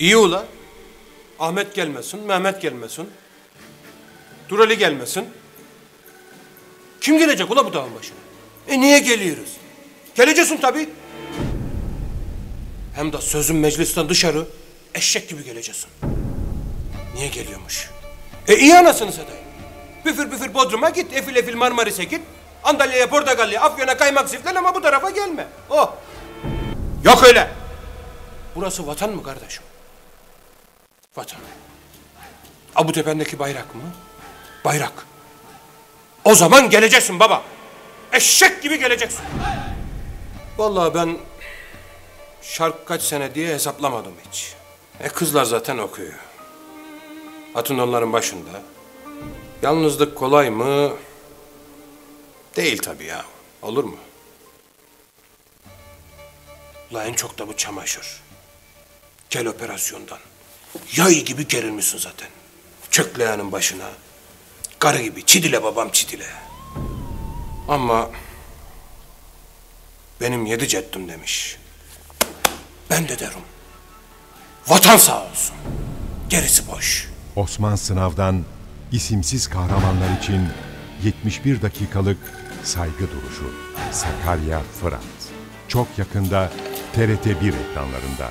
İyi ula. Ahmet gelmesin, Mehmet gelmesin. Durali gelmesin. Kim gelecek ula bu dağın başına? E niye geliyoruz? Geleceksin tabii. Hem de sözün meclisten dışarı eşek gibi geleceksin. Niye geliyormuş? E iyi anasını satayım. Büfür büfür Bodrum'a git, efil efil Marmaris'e git. Antalya'ya, Portakalya, Afyon'a kaymak siflen ama bu tarafa gelme. Oh. Yok öyle. Burası vatan mı kardeşim? Vatan. A bu tependeki bayrak mı? Bayrak. O zaman geleceksin baba. Eşek gibi geleceksin. Vallahi ben şark kaç sene diye hesaplamadım hiç. E kızlar zaten okuyor. Hatun onların başında. Yalnızlık kolay mı? Değil tabii ya. Olur mu? La en çok da bu çamaşır. Kel operasyondan. Yay gibi gerilmişsin zaten. Çökleyanın başına. Karı gibi çidile babam çidile. Ama benim yedi ceddim demiş. Ben de derim. Vatan sağ olsun. Gerisi boş. Osman Sınav'dan isimsiz kahramanlar için 71 dakikalık saygı duruşu. Sakarya Fırat. Çok yakında TRT 1 ekranlarında.